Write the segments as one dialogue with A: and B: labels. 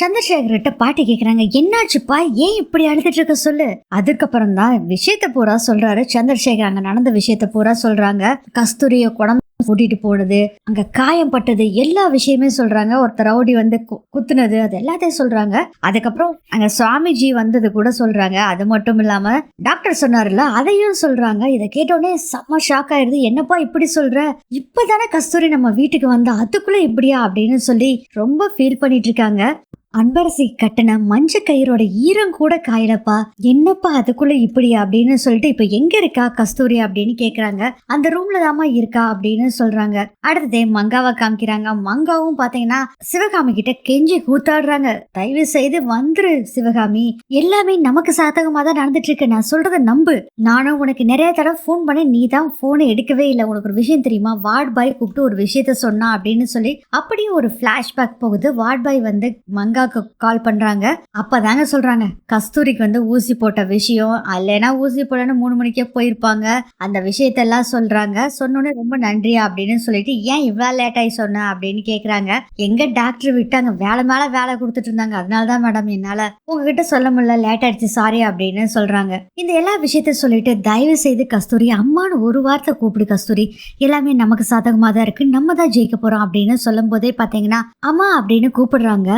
A: சந்திரசேகர்கிட்ட பாட்டி கேட்குறாங்க என்னாச்சுப்பா? ஏன் இப்படி அழுதுட்டு இருக்க சொல்லு? அதுக்கப்புறம் தான் விஷயத்த பூரா சொல்றாரு சந்திரசேகர். அங்க நடந்த விஷயத்த பூரா சொல்றாங்க. கஸ்தூரிய குடம் கூட்டிட்டு போனது அங்க காயம் பட்டது எல்லா விஷயமே சொல்றாங்க. ஒருத்தர் ரவுடி வந்து கு- குத்துனது அது எல்லாத்தையும் சொல்றாங்க. அதுக்கப்புறம் அங்க சுவாமிஜி வந்தது கூட சொல்றாங்க. அது மட்டும் இல்லாம டாக்டர் சொன்னார்ல அதையும் சொல்றாங்க. இதை கேட்டோடனே செம்ம ஷாக் ஆயிருது. என்னப்பா இப்படி சொல்ற? இப்பதானே கஸ்தூரி நம்ம வீட்டுக்கு வந்தா அதுக்குள்ள இப்படியா? அப்படின்னு சொல்லி ரொம்ப ஃபீல் பண்ணிட்டு இருக்காங்க. அன்பரசி கட்டின மஞ்ச கயிறோட ஈரம் கூட காயிடப்பா என்னப்பா அதுக்குள்ள இப்படி அப்படின்னு சொல்லிட்டு இப்ப எங்க இருக்கா கஸ்தூரி அப்படின்னு கேக்குறாங்க. அந்த ரூம்ல தாமா இருக்கா அப்படின்னு சொல்றாங்க. அடுத்ததே மங்காவை காமிக்கிறாங்க. மங்காவும் பாத்தீங்கன்னா சிவகாமி கிட்ட கெஞ்சி கூத்தாடுறாங்க. தயவு செய்து வந்துரு சிவகாமி. எல்லாமே நமக்கு சாதகமா தான் நடந்துட்டு இருக்கு நான் சொல்றத நம்பு. நானும் உனக்கு நிறைய தடவை ஃபோன் பண்ணி நீ தான் போனை எடுக்கவே இல்லை. உனக்கு ஒரு விஷயம் தெரியுமா? வார்ட் பாய் கூப்பிட்டு ஒரு விஷயத்த சொன்னா அப்படின்னு சொல்லி அப்படியே ஒரு பிளாஷ்பேக் போகுது. வார்ட் பாய் வந்து மங்கா மங்காக்கு கால் பண்றாங்க. அப்பதாங்க சொல்றாங்க. கஸ்தூரிக்கு வந்து ஊசி போட்ட விஷயம் இல்லைன்னா ஊசி போடன்னு மூணு மணிக்கே போயிருப்பாங்க. அந்த விஷயத்தெல்லாம் சொல்றாங்க. சொன்னோன்னே ரொம்ப நன்றியா அப்படின்னு சொல்லிட்டு ஏன் இவ்வளவு லேட் ஆகி சொன்ன? அப்படின்னு கேட்குறாங்க எங்க டாக்டர் விட்டாங்க. வேலை மேல வேலை கொடுத்துட்டு இருந்தாங்க. அதனால தான் மேடம் என்னால உங்ககிட்ட சொல்ல முடியல. லேட் ஆயிடுச்சு. சாரி அப்படின்னு சொல்றாங்க. இந்த எல்லா விஷயத்தையும் சொல்லிட்டு தயவு செய்து கஸ்தூரி அம்மான்னு ஒரு வார்த்தை கூப்பிடு கஸ்தூரி. எல்லாமே நமக்கு சாதகமா தான் இருக்கு. நம்ம தான் ஜெயிக்க போறோம் அப்படின்னு சொல்லும் போதே பாத்தீங்கன்னா அம்மா அப்படின்னு கூப்பிடுறாங்க.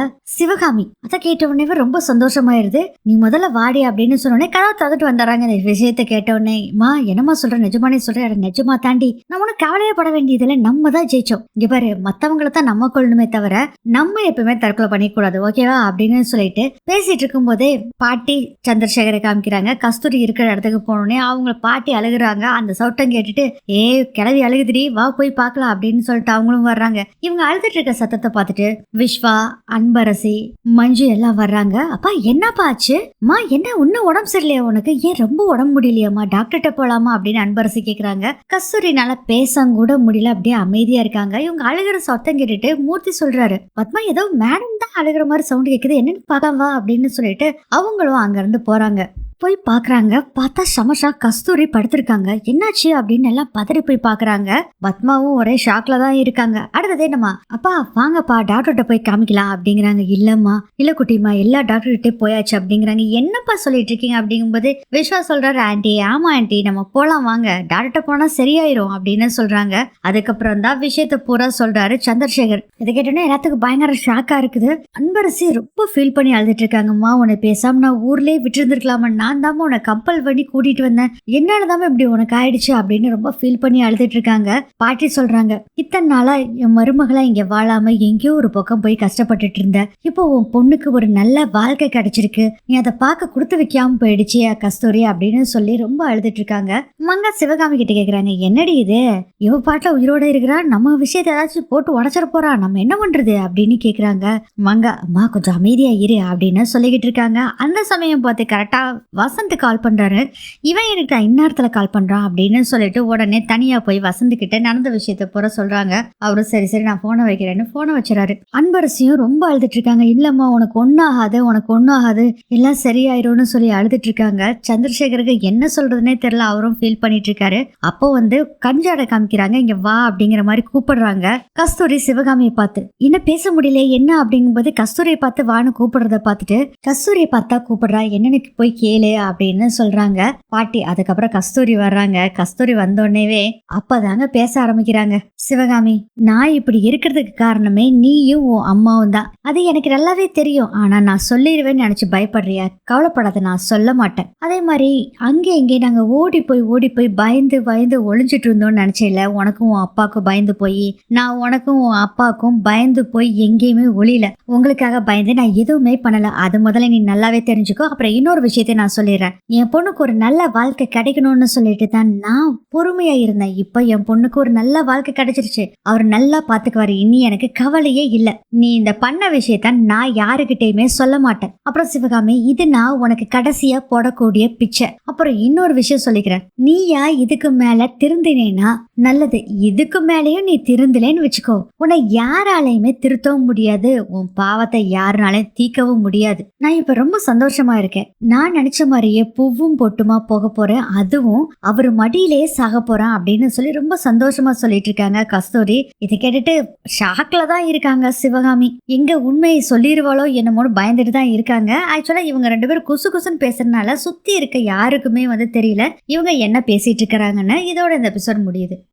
A: சிவகாமி அதை கேட்ட உடனே ரொம்ப சந்தோஷமாயிருது. நீ முதல்ல வாடி அப்படின்னு சொன்னோடனே கதவை தந்துட்டு வந்துடுறாங்க இந்த விஷயத்த கேட்ட உடனே மா என்னம்மா சொல்ற? நிஜமானே சொல்ற? நிஜமா தாண்டி. நம்ம ஒன்றும் கவலையே பட வேண்டியதில்லை. நம்ம தான் ஜெயிச்சோம். இங்க பாரு மத்தவங்கள தான் நம்ம கொள்ளணுமே தவிர நம்ம எப்பவுமே தற்கொலை பண்ணிக்கூடாது ஓகேவா? அப்படின்னு சொல்லிட்டு பேசிட்டு இருக்கும்போதே பாட்டி சந்திரசேகரை காமிக்கிறாங்க. கஸ்தூரி இருக்கிற இடத்துக்கு போனோடனே அவங்க பாட்டி அழுகுறாங்க. அந்த சவுட்டம் கேட்டுட்டு ஏ கிளவி அழுகுதுடி. வா போய் பார்க்கலாம். அப்படின்னு சொல்லிட்டு அவங்களும் வர்றாங்க. இவங்க அழுதுட்டு இருக்க சத்தத்தை பார்த்துட்டு விஸ்வா அன்பரசி மஞ்சு எல்லாம் வர்றாங்க. அப்பா என்னப்பா ஆச்சு? மா என்ன இன்னும் உடம்பு சரியில்லையா உனக்கு? ஏன் ரொம்ப உடம்பு முடியலையாம்மா? டாக்டர்கிட்ட போலாமா அப்படின்னு அன்பரசி கேக்குறாங்க. கஸ்தூரினால பேச கூட முடியல அப்படியே அமைதியா இருக்காங்க. இவங்க அழுகிற சத்தம் கேட்டுட்டு மூர்த்தி சொல்றாரு பத்மா ஏதோ மேடம் தான் அழுகிற மாதிரி சவுண்ட் கேக்குது. என்னன்னு பார்க்கலாம் வா அப்படின்னு சொல்லிட்டு அவங்களும் அங்க இருந்து போறாங்க. போய் பார்க்குறாங்க பார்த்தா சமஷா கஸ்தூரி படுத்திருக்காங்க. என்னாச்சு அப்படின்னு எல்லாம் பதறி போய் பார்க்குறாங்க பத்மாவும் ஒரே ஷாக்ல தான் இருக்காங்க. அடுத்தது என்னம்மா? அப்பா வாங்கப்பா டாக்டர்கிட்ட போய் காமிக்கலாம் அப்படிங்கிறாங்க. இல்லம்மா. இல்ல குட்டிமா எல்லா டாக்டர்கிட்டே போயாச்சு அப்படிங்கிறாங்க. என்னப்பா சொல்லிட்டு இருக்கீங்க அப்படிங்கும்போது விஸ்வா சொல்றாரு ஆண்டி ஆமா ஆண்டி நம்ம போலாம் வாங்க. டாக்டர்கிட்ட போனா சரியாயிரும் அப்படின்னு சொல்றாங்க. அதுக்கப்புறம் தான் விஷயத்த பூரா சொல்றாரு சந்திரசேகர். இதை கேட்டோன்னே எல்லாத்துக்கும் பயங்கர ஷாக்கா இருக்குது. அன்பரசி ரொம்ப ஃபீல் பண்ணி அழுதுட்டு இருக்காங்கம்மா. உன்னை பேசாம நான் ஊர்லயே விட்டுருந்துருக்கலாமா? நான் தாம்மா உன்னை கம்பல் பண்ணி கூட்டிட்டு வந்தேன். என்னாலதாம்மா இப்படி உனக்கு ஆயிடுச்சு அப்படின்னு ரொம்ப ஃபீல் பண்ணி அழுதுட்டு இருக்காங்க. பாட்டி சொல்றாங்க இத்தனை நாளா என் மருமகளா இங்க வாழாம எங்கேயோ ஒரு பக்கம் போய் கஷ்டப்பட்டுட்டு இருந்த. இப்போ உன் பொண்ணுக்கு ஒரு நல்ல வாழ்க்கை கிடைச்சிருக்கு. நீ அதை பார்க்க கொடுத்து வைக்காம போயிடுச்சு கஸ்தூரி அப்படின்னு சொல்லி ரொம்ப அழுதுட்டு இருக்காங்க. மங்கா சிவகாமி கிட்ட கேக்குறாங்க என்னடி இது? இவ பாட்டுல உயிரோட இருக்கிறா? நம்ம விஷயத்தை ஏதாச்சும் போட்டு உடச்சிட போறா? நம்ம என்ன பண்றது? அப்படின்னு கேக்குறாங்க. மங்கா அம்மா கொஞ்சம் அமைதியா இரு அப்படின்னு சொல்லிக்கிட்டு இருக்காங்க. அந்த சமயம் பார்த்து கரெக்டா வசந்த் கால் பண்றாரு. இவன் எனக்கு இந்நேரத்துல கால் பண்றான் அப்படின்னு சொல்லிட்டு உடனே தனியாக போய் வசந்துக்கிட்ட நடந்த விஷயத்த பூரா சொல்கிறாங்க அவரும் சரி சரி நான் ஃபோனை வைக்கிறேன்னு ஃபோனை வச்சுறாரு. அன்பரசியும் ரொம்ப அழுதுட்டு இருக்காங்க. இல்லம்மா உனக்கு ஒன்றாகாது உனக்கு ஒன்றாகாது எல்லாம் சரியாயிரும்னு சொல்லி அழுதுட்டு இருக்காங்க. சந்திரசேகருக்கு என்ன சொல்கிறதுனே தெரில அவரும் ஃபீல் பண்ணிட்டு இருக்காரு. அப்போ வந்து கஞ்சாட காமிக்கிறாங்க. இங்கே வா அப்படிங்கிற மாதிரி கூப்பிடுறாங்க. கஸ்தூரி சிவகாமியை பார்த்து என்ன பேச முடியல? என்ன? அப்படிங்கும்போது கஸ்தூரியை பார்த்து வான்னு கூப்பிடுறத பார்த்துட்டு கஸ்தூரியை பார்த்தா கூப்பிடுறா. என்னன்னு போய் கேளு. அப்படின்னு சொல்றாங்க. பாட்டி அதுக்கப்புறம் கஸ்தூரி வர்றாங்க. கஸ்தூரி வந்தோடனேவே அப்பதாங்க பேச ஆரம்பிக்கிறாங்க. சிவகாமி நான் இப்படி இருக்கிறதுக்கு காரணமே நீயும் உன் அம்மாவும் தான். அது எனக்கு நல்லாவே தெரியும். ஆனா நான் சொல்லிடுவேன்னு நினைச்சு பயப்படுறியா? கவலைப்படாத நான் சொல்ல மாட்டேன். அதே மாதிரி அங்கே இங்கே நாங்க ஓடி போய் ஓடி போய் பயந்து பயந்து ஒளிஞ்சிட்டு இருந்தோம்னு நினைச்சேல உனக்கும் உன் அப்பாவுக்கும் பயந்து போய் நான் உனக்கும் உன் அப்பாவுக்கும் பயந்து போய் எங்கேயுமே ஒளியல. உங்களுக்காக பயந்து நான் எதுவுமே பண்ணல. அது முதல்ல நீ நல்லாவே தெரிஞ்சுக்கோ. அப்புறம் இன்னொரு விஷயத்தை நான் சொல்லிடுறேன். என் பொண்ணுக்கு ஒரு நல்ல வாழ்க்கை கிடைக்கணும்னு சொல்லிட்டு தான் நான் பொறுமையா இருந்தேன். இப்போ என் பொண்ணுக்கு ஒரு நல்ல வாழ்க்கை கிடைச்சிருச்சு. அவர் நல்லா பாத்துக்குவாரு. இனி எனக்கு கவலையே இல்ல. நீ இந்த பண்ண விஷயத்த நான் யாருக்கிட்டயுமே சொல்ல மாட்டேன். அப்புறம் சிவகாமி இது நான் உனக்கு கடைசியா போடக்கூடிய பிச்சை. அப்புறம் இன்னொரு விஷயம் சொல்லிக்கிறேன். நீயா இதுக்கு மேல திருந்தினேனா? நல்லது. இதுக்கு மேலேயும் நீ திருந்தலேன்னு வச்சுக்கோ. உன்னை யாராலையுமே திருத்தவும் முடியாது. உன் பாவத்தை யாருனாலையும் தீக்கவும் முடியாது. நான் இப்ப ரொம்ப சந்தோஷமா இருக்கேன். நான் நினைச்ச மாதிரியே பூவும் பொட்டுமா போக போறேன் அதுவும் அவர் மடியிலே சாக போறேன் அப்படின்னு சொல்லி ரொம்ப சந்தோஷமா சொல்லிட்டு இருக்காங்க கஸ்தூரி. இதை கேட்டுட்டு ஷாக்ல தான் இருக்காங்க சிவகாமி. எங்க உண்மையை சொல்லிடுவாளோ என்னமோன்னு பயந்துட்டு தான் இருக்காங்க. ஆக்சுவலா இவங்க ரெண்டு பேரும் குசு குசுன்னு பேசுறதுனால சுத்தி இருக்க யாருக்குமே வந்து தெரியல. இவங்க என்ன பேசிட்டு இருக்கிறாங்கன்னு இதோட இந்த எபிசோட் முடியுது.